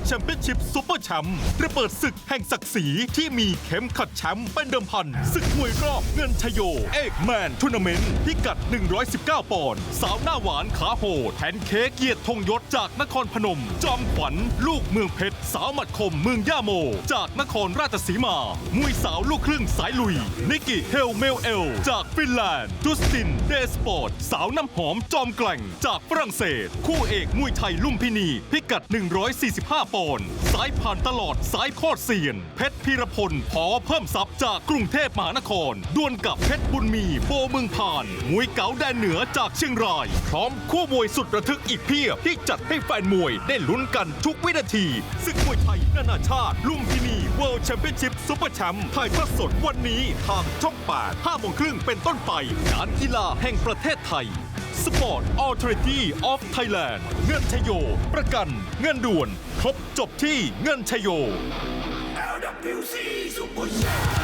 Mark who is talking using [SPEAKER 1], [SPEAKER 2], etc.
[SPEAKER 1] World Championship Super Champ ระเบิดศึกแห่งศักดิ์ศรีที่มีเข็มขัดแชมป์เป็นเดิมพันศึกมวยรอบเงินชโย เอกแมนทัวร์นาเมนต์พิกัด 119 ปอนด์สาวหน้าหวานขาโหดแทนเค้กเกียรติธงยศจากนครพนม จอมขวัญลูกเมืองเพชร สาวหมัดคมเมืองย่าโม จากนครราชสีมามวยสาวลูกครึ่งสายลุย นิกิเฮลเมลเอล จากฟินแลนด์จุสตินเดสปอร์ตสาวน้ำหอมจอมแกล่งจากฝรั่งเศส คู่เอกมวยไทยลุ่มพินี พิกัด 145ปอนสายผ่านตลอดสายโคตรเซียน เพชรพีรพลพอเพิ่มทรัพย์จากกรุงเทพมหานครดวลกับเพชรบุญมีโบเมืองผ่านมวยเก๋าแดนเหนือจากเชียงราย พร้อมคู่มวยสุดระทึกอีกเพียบ ที่จัดให้แฟนมวยได้ลุ้นกันทุกวินาทีศึกมวยไทยนานาชาติ ลุมพินี World Championship Super Champ ถ่ายทอดสดวันนี้ทางช่อง8 5โมงครึ่งเป็นต้นไปการกีฬาแห่งประเทศไทย สปอร์ตออเทอริตี้ออฟไทยแลนด์เงินชโย ประกัน เงินด่วน ครบจบที่เงินชโย
[SPEAKER 2] LWC Super